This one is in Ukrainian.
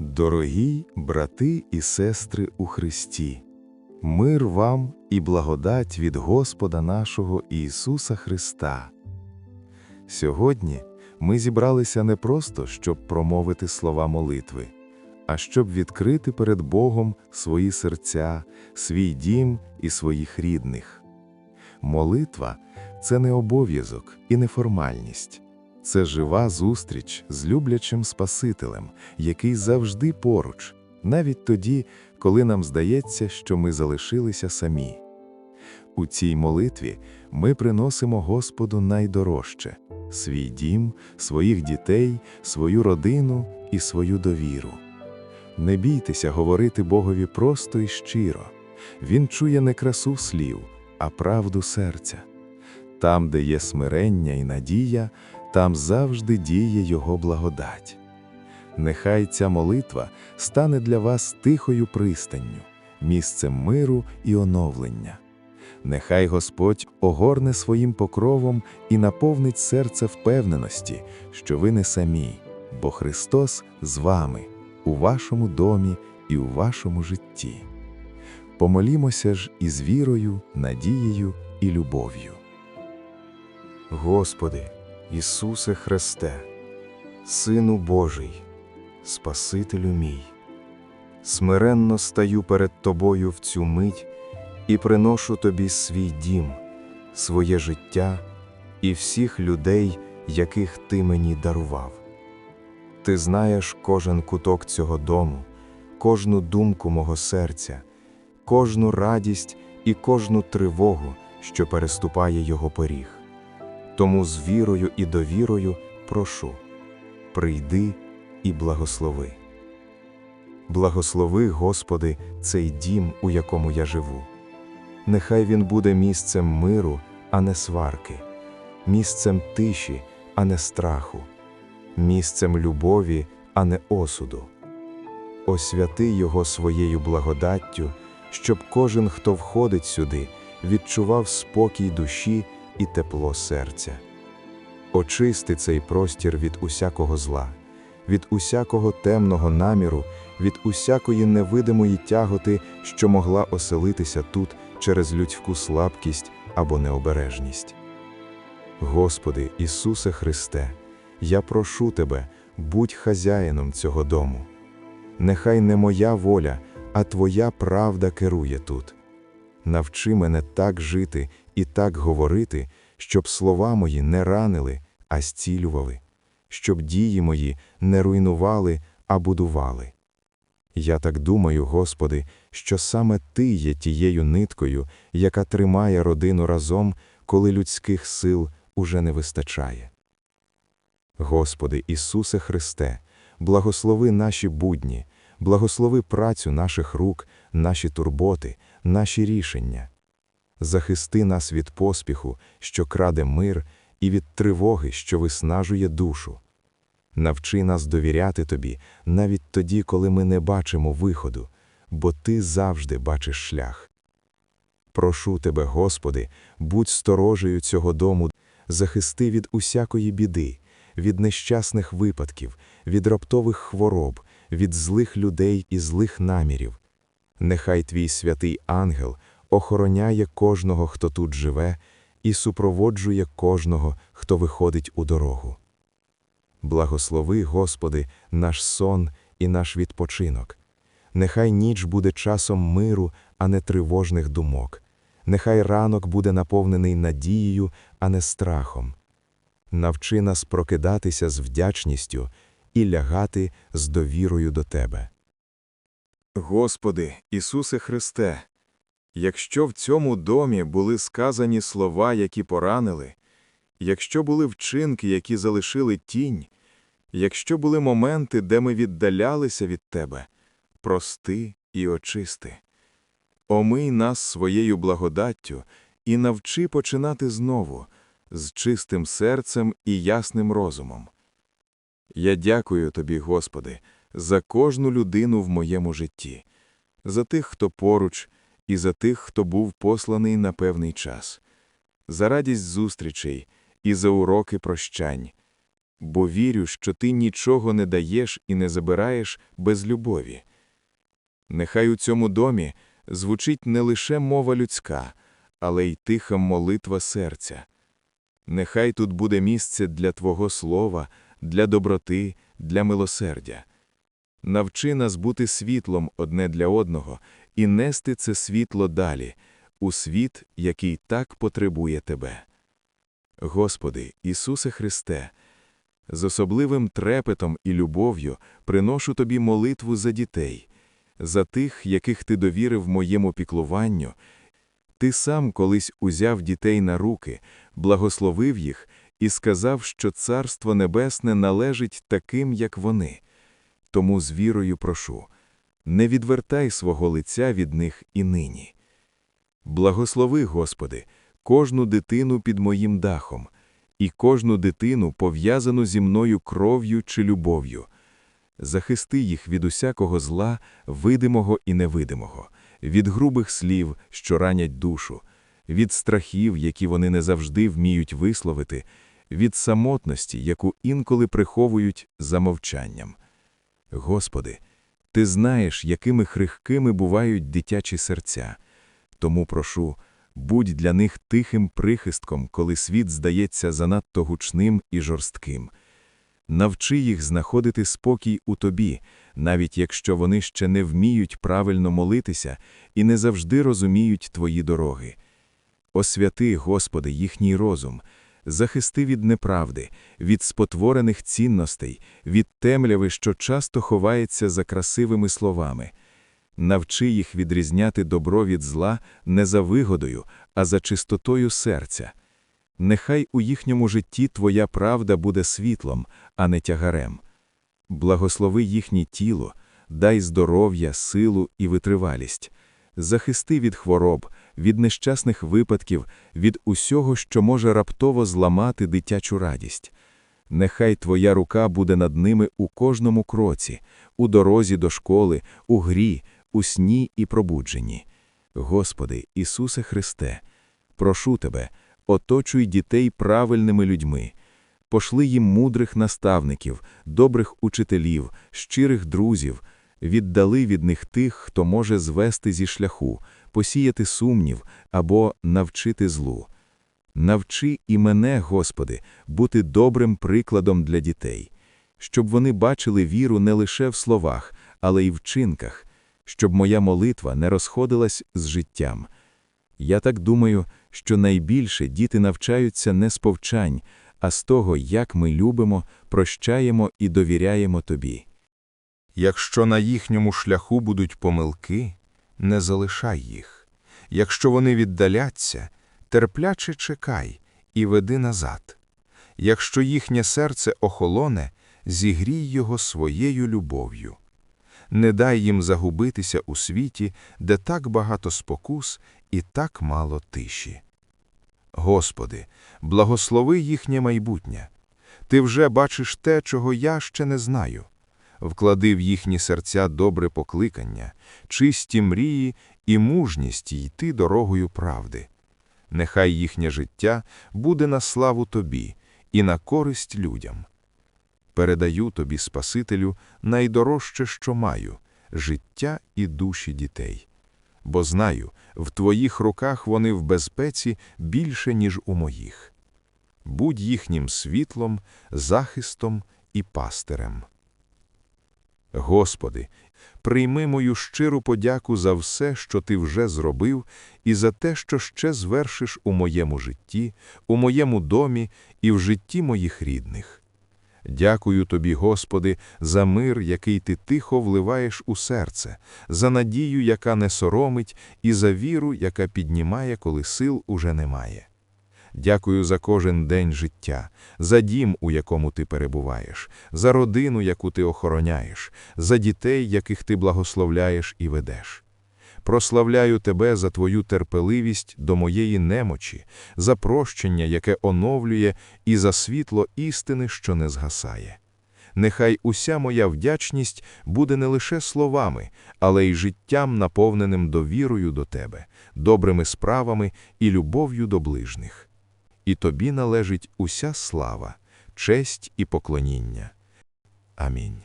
Дорогі брати і сестри у Христі, мир вам і благодать від Господа нашого Ісуса Христа. Сьогодні ми зібралися не просто, щоб промовити слова молитви, а щоб відкрити перед Богом свої серця, свій дім і своїх рідних. Молитва це не обов'язок і не формальність. Це жива зустріч з люблячим Спасителем, який завжди поруч, навіть тоді, коли нам здається, що ми залишилися самі. У цій молитві ми приносимо Господу найдорожче свій дім, своїх дітей, свою родину і свою довіру. Не бійтеся говорити Богові просто і щиро. Він чує не красу слів, а правду серця. Там, де є смирення і надія, там завжди діє Його благодать. Нехай ця молитва стане для вас тихою пристанню, місцем миру і оновлення. Нехай Господь огорне своїм покровом і наповнить серце впевненості, що ви не самі, бо Христос з вами, у вашому домі і у вашому житті. Помолімося ж із вірою, надією і любов'ю. Господи, Ісусе Христе, Сину Божий, Спасителю мій, смиренно стаю перед Тобою в цю мить і приношу Тобі свій дім, своє життя і всіх людей, яких Ти мені дарував. Ти знаєш кожен куток цього дому, кожну думку мого серця, кожну радість і кожну тривогу, що переступає його поріг. Тому з вірою і довірою прошу прийди і благослови. Благослови, Господи, цей дім, у якому я живу. Нехай він буде місцем миру, а не сварки, місцем тиші, а не страху, місцем любові, а не осуду. Освяти його своєю благодаттю, щоб кожен, хто входить сюди, відчував спокій душі і тепло серця. Очисти цей простір від усякого зла, від усякого темного наміру, від усякої невидимої тяготи, що могла оселитися тут через людську слабкість або необережність. Господи Ісусе Христе, я прошу Тебе, будь хазяїном цього дому. Нехай не моя воля, а Твоя правда керує тут. Навчи мене так жити і так говорити, щоб слова мої не ранили, а зцілювали, щоб дії мої не руйнували, а будували. Я так думаю, Господи, що саме Ти є тією ниткою, яка тримає родину разом, коли людських сил уже не вистачає. Господи Ісусе Христе, благослови наші будні, благослови працю наших рук, наші турботи, наші рішення. Захисти нас від поспіху, що краде мир, і від тривоги, що виснажує душу. Навчи нас довіряти Тобі навіть тоді, коли ми не бачимо виходу, бо Ти завжди бачиш шлях. Прошу Тебе, Господи, будь сторожею цього дому, захисти від усякої біди, від нещасних випадків, від раптових хвороб, від злих людей і злих намірів. Нехай Твій святий ангел охороняє кожного, хто тут живе, і супроводжує кожного, хто виходить у дорогу. Благослови, Господи, наш сон і наш відпочинок. Нехай ніч буде часом миру, а не тривожних думок. Нехай ранок буде наповнений надією, а не страхом. Навчи нас прокидатися з вдячністю і лягати з довірою до Тебе. Господи, Ісусе Христе, якщо в цьому домі були сказані слова, які поранили, якщо були вчинки, які залишили тінь, якщо були моменти, де ми віддалялися від Тебе, прости і очисти. Омий нас своєю благодаттю і навчи починати знову, з чистим серцем і ясним розумом. Я дякую Тобі, Господи, за кожну людину в моєму житті, за тих, хто поруч, і за тих, хто був посланий на певний час, за радість зустрічей і за уроки прощань. бо вірю, що ти нічого не даєш і не забираєш без любові. Нехай у цьому домі звучить не лише мова людська, але й тиха молитва серця. Нехай тут буде місце для Твого слова, для доброти, для милосердя. Навчи нас бути світлом одне для одного і нести це світло далі, у світ, який так потребує Тебе. Господи, Ісусе Христе, з особливим трепетом і любов'ю приношу Тобі молитву за дітей, за тих, яких Ти довірив моєму піклуванню. Ти сам колись узяв дітей на руки, благословив їх і сказав, що Царство Небесне належить таким, як вони. Тому з вірою прошу, не відвертай свого лиця від них і нині. Благослови, Господи, кожну дитину під моїм дахом, і кожну дитину, пов'язану зі мною кров'ю чи любов'ю. Захисти їх від усякого зла, видимого і невидимого, від грубих слів, що ранять душу, від страхів, які вони не завжди вміють висловити, від самотності, яку інколи приховують за мовчанням. Господи, Ти знаєш, якими хрихкими бувають дитячі серця, тому прошу, будь для них тихим прихистком, коли світ здається занадто гучним і жорстким. Навчи їх знаходити спокій у Тобі, навіть якщо вони ще не вміють правильно молитися і не завжди розуміють Твої дороги. Освяти, Господи, їхній розум, захисти від неправди, від спотворених цінностей, від темряви, що часто ховається за красивими словами. Навчи їх відрізняти добро від зла не за вигодою, а за чистотою серця. Нехай у їхньому житті Твоя правда буде світлом, а не тягарем. Благослови їхнє тіло, дай здоров'я, силу і витривалість. Захисти від хвороб, від нещасних випадків, від усього, що може раптово зламати дитячу радість. Нехай Твоя рука буде над ними у кожному кроці, у дорозі до школи, у грі, у сні і пробудженні. Господи, Ісусе Христе, прошу Тебе, оточуй дітей правильними людьми, пошли їм мудрих наставників, добрих учителів, щирих друзів, віддали від них тих, хто може звести зі шляху, посіяти сумнів або навчити злу. Навчи і мене, Господи, бути добрим прикладом для дітей, щоб вони бачили віру не лише в словах, але й в чинках, щоб моя молитва не розходилась з життям. Я так думаю, що найбільше діти навчаються не з повчань, а з того, як ми любимо, прощаємо і довіряємо Тобі. Якщо на їхньому шляху будуть помилки, не залишай їх. Якщо вони віддаляться, терпляче чекай і веди назад. Якщо їхнє серце охолоне, зігрій його своєю любов'ю. Не дай їм загубитися у світі, де так багато спокус і так мало тиші. Господи, благослови їхнє майбутнє. Ти вже бачиш те, чого я ще не знаю. Вклади в їхні серця добре покликання, чисті мрії і мужність йти дорогою правди. Нехай їхнє життя буде на славу Тобі і на користь людям. Передаю Тобі, Спасителю, найдорожче, що маю – життя і душі дітей. Бо знаю, в Твоїх руках вони в безпеці більше, ніж у моїх. Будь їхнім світлом, захистом і пастирем. Господи, прийми мою щиру подяку за все, що Ти вже зробив, і за те, що ще звершиш у моєму житті, у моєму домі і в житті моїх рідних. Дякую Тобі, Господи, за мир, який Ти тихо вливаєш у серце, за надію, яка не соромить, і за віру, яка піднімає, коли сил уже немає. Дякую за кожен день життя, за дім, у якому ти перебуваєш, за родину, яку ти охороняєш, за дітей, яких ти благословляєш і ведеш. Прославляю тебе за твою терпеливість до моєї немочі, за прощення, яке оновлює, і за світло істини, що не згасає. Нехай уся моя вдячність буде не лише словами, але й життям, наповненим довірою до тебе, добрими справами і любов'ю до ближніх. І тобі належить уся слава, честь і поклоніння. Амінь.